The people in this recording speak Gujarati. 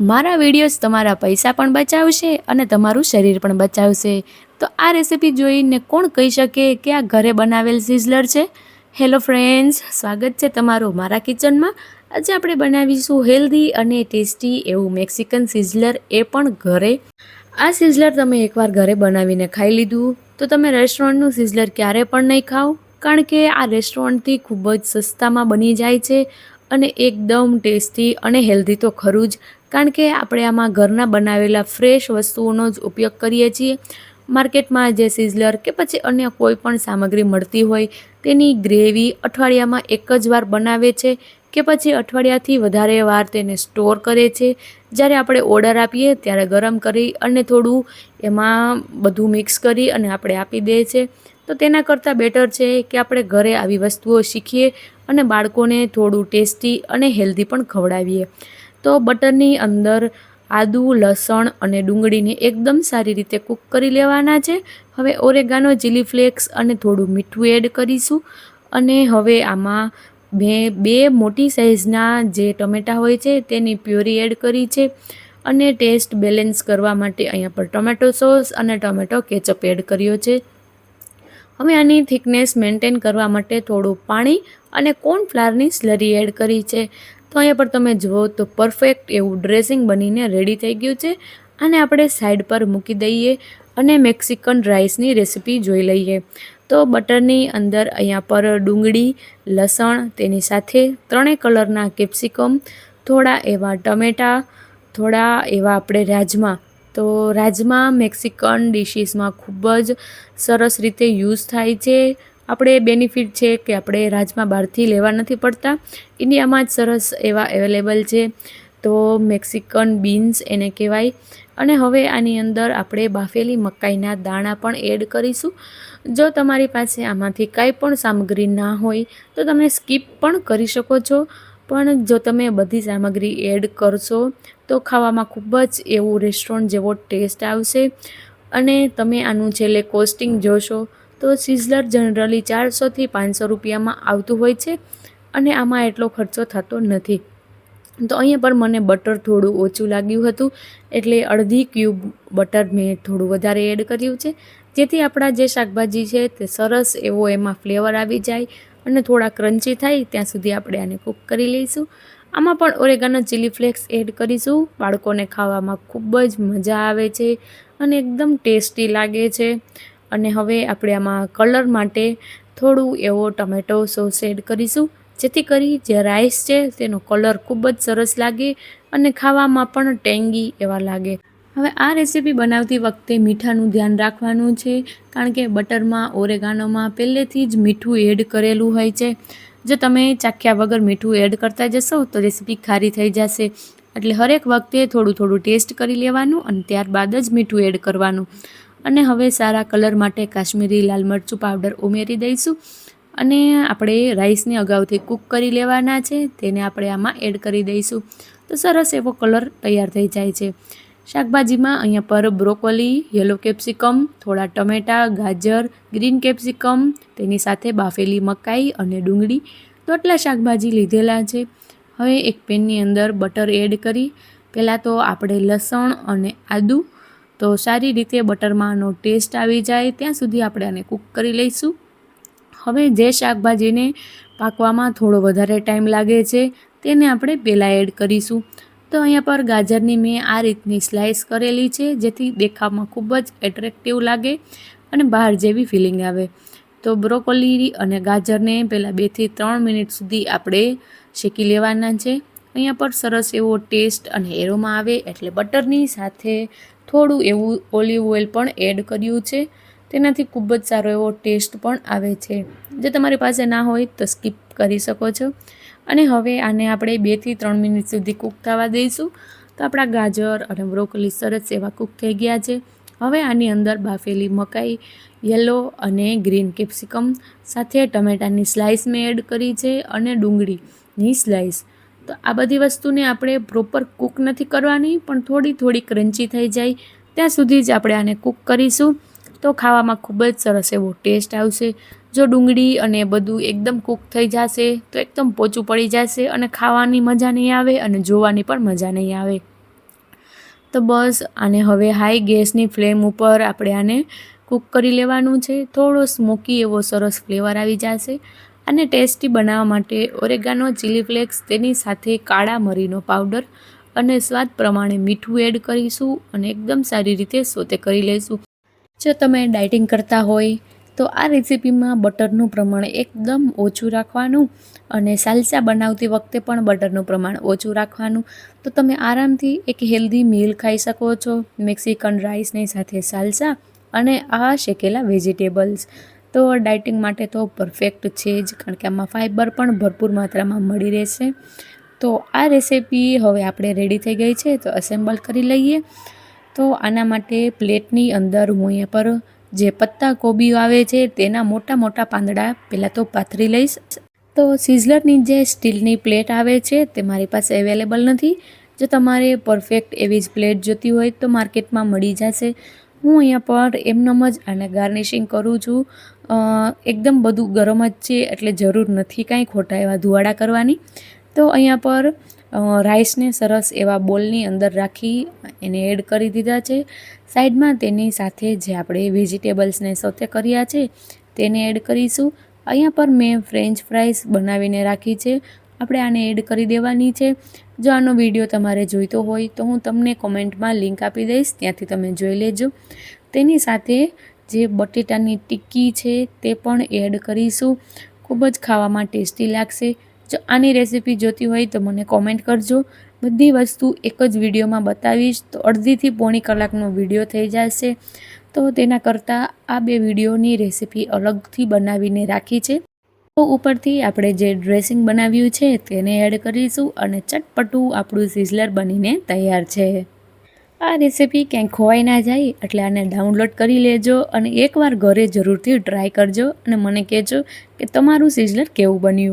મારા વિડીયોઝ તમારા પૈસા પણ બચાવશે અને તમારું શરીર પણ બચાવશે. તો આ રેસિપી જોઈને કોણ કહી શકે કે આ ઘરે બનાવેલ સિઝલર છે? હેલો ફ્રેન્ડ્સ સ્વાગત છે તમારું મારા કિચનમાં. આજે આપણે બનાવીશું હેલ્ધી અને ટેસ્ટી એવું મેક્સિકન સિઝલર એ પણ ઘરે. આ સિઝલર તમે એકવાર ઘરે બનાવીને ખાઈ લીધું, તો તમે રેસ્ટોરન્ટનું સિઝલર ક્યારે પણ નહીં ખાઓ. કારણ કે આ રેસ્ટોરન્ટથી ખૂબ જ સસ્તામાં બની જાય છે અને એકદમ ટેસ્ટી અને હેલ્ધી તો ખરું જ. કારણ કે આપણે આમાં ઘરના બનાવેલા ફ્રેશ વસ્તુઓનો જ ઉપયોગ કરીએ છીએ. માર્કેટમાં જે સિઝલર કે પછી અન્ય કોઈ પણ સામગ્રી મળતી હોય, તેની ગ્રેવી અઠવાડિયામાં એક જ વાર બનાવે છે કે પછી અઠવાડિયાથી વધારે વાર તેને સ્ટોર કરે છે. જ્યારે આપણે ઓર્ડર આપીએ ત્યારે ગરમ કરી અને થોડું એમાં બધું મિક્સ કરી અને આપણે આપી દે છે. તો તેના કરતાં બેટર છે કે આપણે ઘરે આવી વસ્તુઓ શીખીએ અને બાળકોને થોડું ટેસ્ટી અને હેલ્ધી પણ ખવડાવીએ. તો બટરની અંદર આદુ, લસણ અને ડુંગળીને એકદમ સારી રીતે કૂક કરી લેવાના છે. હવે ઓરેગાનો ચીલી ફ્લેક્સ અને થોડું મીઠું એડ કરીશું. અને હવે આમાં મેં બે મોટી સાઇઝના જે ટમેટાં હોય છે તેની પ્યોરી એડ કરી છે. અને ટેસ્ટ બેલેન્સ કરવા માટે અહીંયા પર ટોમેટો સોસ અને ટોમેટો કેચઅપ એડ કર્યો છે. હવે આની થિકનેસ મેન્ટેન કરવા માટે થોડું પાણી અને કોર્નફ્લાવરની સ્લરી એડ કરી છે. તો અહીંયા પર તમે જુઓ તો પરફેક્ટ એવું ડ્રેસિંગ બનીને રેડી થઈ ગયું છે. અને આપણે સાઈડ પર મૂકી દઈએ અને મેક્સિકન રાઈસની રેસીપી જોઈ લઈએ. તો બટરની અંદર અહીંયા પર ડુંગળી, લસણ, તેની સાથે ત્રણેય કલરના કેપ્સિકમ, થોડા એવા ટમેટાં, થોડા એવા આપણે રાજમા. તો રાજમા મેક્સિકન ડિશિસમાં ખૂબ જ સરસ રીતે યુઝ થાય છે. આપણે બેનિફિટ છે કે આપણે રાજમાં બહારથી લેવા નથી પડતા. ઇન્ડિયામાં જ સરસ એવા અવેલેબલ છે. તો મેક્સિકન બીન્સ એને કહેવાય. અને હવે આની અંદર આપણે બાફેલી મકાઈના દાણા પણ એડ કરીશું. જો તમારી પાસે આમાંથી કાંઈ પણ સામગ્રી ના હોય, તો તમે સ્કીપ પણ કરી શકો છો. પણ જો તમે બધી સામગ્રી એડ કરશો, તો ખાવામાં ખૂબ જ એવું રેસ્ટોરન્ટ જેવો ટેસ્ટ આવશે. અને તમે આનું છેલ્લે કોસ્ટિંગ જોશો તો સિઝલર જનરલી ચારસોથી પાંચસો રૂપિયામાં આવતું હોય છે અને આમાં એટલો ખર્ચો થતો નથી. તો અહીંયા પર મને બટર થોડું ઓછું લાગ્યું હતું, એટલે અડધી ક્યુબ બટર મેં થોડું વધારે એડ કર્યું છે. જેથી આપણા જે શાકભાજી છે તે સરસ એવો એમાં ફ્લેવર આવી જાય અને થોડા ક્રન્ચી થાય, ત્યાં સુધી આપણે આને કૂક કરી લઈશું. આમાં પણ ઓરેગાનો ચીલી ફ્લેક્સ એડ કરીશું. બાળકોને ખાવામાં ખૂબ જ મજા આવે છે અને એકદમ ટેસ્ટી લાગે છે. અને હવે આપણે આમાં કલર માટે થોડું એવો ટમેટો સોસ એડ કરીશું. જેથી કરી જે રાઈસ છે તેનો કલર ખૂબ જ સરસ લાગે અને ખાવામાં પણ ટેંગી એવા લાગે. હવે આ રેસીપી બનાવતી વખતે મીઠાનું ધ્યાન રાખવાનું છે, કારણ કે બટરમાં, ઓરેગાનોમાં પહેલેથી જ મીઠું એડ કરેલું હોય છે. જો તમે ચાખ્યા વગર મીઠું એડ કરતા જશો તો રેસીપી ખારી થઈ જશે. એટલે હરેક વખતે થોડું થોડું ટેસ્ટ કરી લેવાનું અને ત્યારબાદ જ મીઠું એડ કરવાનું. અને હવે સારા કલર માટે કાશ્મીરી લાલ મરચું પાવડર ઉમેરી દઈશું. અને આપણે રાઈસને અગાઉથી કૂક કરી લેવાના છે, તેને આપણે આમાં એડ કરી દઈશું. તો સરસ એવો કલર તૈયાર થઈ જાય છે. શાકભાજીમાં અહીંયા પર બ્રોકોલી, યલો કેપ્સિકમ, થોડા ટમેટાં, ગાજર, ગ્રીન કેપ્સિકમ, તેની સાથે બાફેલી મકાઈ અને ડુંગળી તો આટલા શાકભાજી લીધેલા છે. હવે એક પેનની અંદર બટર એડ કરી. પહેલાં તો આપણે લસણ અને આદું તો સારી રીતે બટરમાં આનો ટેસ્ટ આવી જાય. ત્યાં સુધી આપણે આને કૂક કરી લઈશું. હવે જે શાકભાજીને પાકવામાં થોડો વધારે ટાઈમ લાગે છે, તેને આપણે પહેલાં એડ કરીશું. તો અહીંયા પર ગાજરની મેં આ રીતની સ્લાઇસ કરેલી છે, જેથી દેખાવમાં ખૂબ જ એટ્રેક્ટિવ લાગે અને બહાર જેવી ફિલિંગ આવે. તો બ્રોકોલી અને ગાજરને પહેલાં બેથી ત્રણ મિનિટ સુધી આપણે શેકી લેવાના છે. અહીંયા પર સરસ એવો ટેસ્ટ અને એરોમાં આવે એટલે બટરની સાથે થોડું એવું ઓલિવ ઓઇલ પણ એડ કર્યું છે. તેનાથી ખૂબ જ સારો એવો ટેસ્ટ પણ આવે છે. જે તમારી પાસે ના હોય તો સ્કીપ કરી શકો છો. અને હવે આને આપણે બેથી ત્રણ મિનિટ સુધી કૂક થવા દઈશું. તો આપણા ગાજર અને બ્રોકલી સરસ એવા કૂક થઈ ગયા છે. હવે આની અંદર બાફેલી મકાઈ, યલો અને ગ્રીન કેપ્સિકમ સાથે ટમેટાની સ્લાઇસ મેં એડ કરી છે અને ડુંગળીની સ્લાઇસ તો આ બધી વસ્તુને આપણે પ્રોપર કૂક નથી કરવાની, પણ થોડી થોડી ક્રન્ચી થઈ જાય. ત્યાં સુધી જ આપણે આને કૂક કરીશું. તો ખાવામાં ખૂબ જ સરસ એવો ટેસ્ટ આવશે. જો ડુંગળી અને બધું એકદમ કૂક થઈ જશે, તો એકદમ પોચું પડી જશે અને ખાવાની મજા નહીં આવે અને જોવાની પણ મજા નહીં આવે. તો બસ, આને હવે હાઈ ગેસની ફ્લેમ ઉપર આપણે આને કૂક કરી લેવાનું છે. થોડો સ્મોકી એવો સરસ ફ્લેવર આવી જશે. અને ટેસ્ટી બનાવવા માટે ઓરેગાનો ચીલી ફ્લેક્સ, તેની સાથે કાળા મરીનો પાવડર અને સ્વાદ પ્રમાણે મીઠું એડ કરીશું અને એકદમ સારી રીતે સોતે કરી લઈશું જો તમે ડાયટિંગ કરતા હોય, તો આ રેસીપીમાં બટરનું પ્રમાણ એકદમ ઓછું રાખવાનું અને સાલસા બનાવતી વખતે પણ બટરનું પ્રમાણ ઓછું રાખવાનું. તો તમે આરામથી એક હેલ્ધી મીલ ખાઈ શકો છો, મેક્સિકન રાઈસની સાથે સાલસા અને આ શેકેલા વેજીટેબલ્સ. તો ડાયટિંગ માટે તો પરફેક્ટ છે જ, કારણ કે આમાં ફાઇબર પણ ભરપૂર માત્રામાં મળી રહેશે. તો આ રેસીપી હવે આપણે રેડી થઈ ગઈ છે, તો અસેમ્બલ કરી લઈએ. તો આના માટે પ્લેટની અંદર હું અહીંયા પર જે પત્તા કોબીઓ આવે છે, તેના મોટા મોટા પાંદડા પહેલાં તો પાથરી લઈશ. તો સિઝલરની જે સ્ટીલની પ્લેટ આવે છે, તે મારી પાસે અવેલેબલ નથી. જો તમારે પરફેક્ટ એવી જ પ્લેટ જોતી હોય તો માર્કેટમાં મળી જશે. હું અહીંયા પર એમનેમ જ આને ગાર્નિશિંગ કરું છું. એકદમ બધું ગરમ જ છે એટલે જરૂર નથી કાંઈ ખોટા એવા ધુવાડા કરવાની. તો અહીંયા પર રાઈસને સરસ એવા બોલની અંદર રાખી એને એડ કરી દીધા છે. સાઈડમાં તેની સાથે જે આપણે વેજીટેબલ્સને સોતે કર્યા છે તેને એડ કરીશું. અહીંયા પર મેં ફ્રેન્ચ ફ્રાઈસ બનાવીને રાખી છે. આપણે આને એડ કરી દેવાની છે. જો આનો વીડિયો તમારે જોઈતો હોય તો હું તમને કોમેન્ટમાં લિંક આપી દઈશ, ત્યાંથી તમે જોઈ લેજો. તેની સાથે જે બટેટાની ટિક્કી છે તે પણ એડ કરીશું. ખૂબ જ ખાવામાં ટેસ્ટી લાગશે. જો આની રેસીપી જોતી હોય તો મને કોમેન્ટ કરજો. બધી વસ્તુ એક જ વિડીયોમાં બતાવીશ તો અડધીથી પોણી કલાકનો વીડિયો થઈ જશે. તો તેના કરતાં આ બે વિડીયોની રેસીપી અલગથી બનાવીને રાખી છે. ઉપરથી આપણે જે ડ્રેસિંગ બનાવ્યું છે તેને એડ કરીશું અને ચટપટું આપણું સિઝલર બનીને તૈયાર છે. આ રેસીપી ક્યાંય ખોવાઈ ના જાય એટલે આને ડાઉનલોડ કરી લેજો અને એકવાર ઘરે જરૂરથી ટ્રાય કરજો અને મને કહેજો કે તમારું સિઝલર કેવું બન્યું.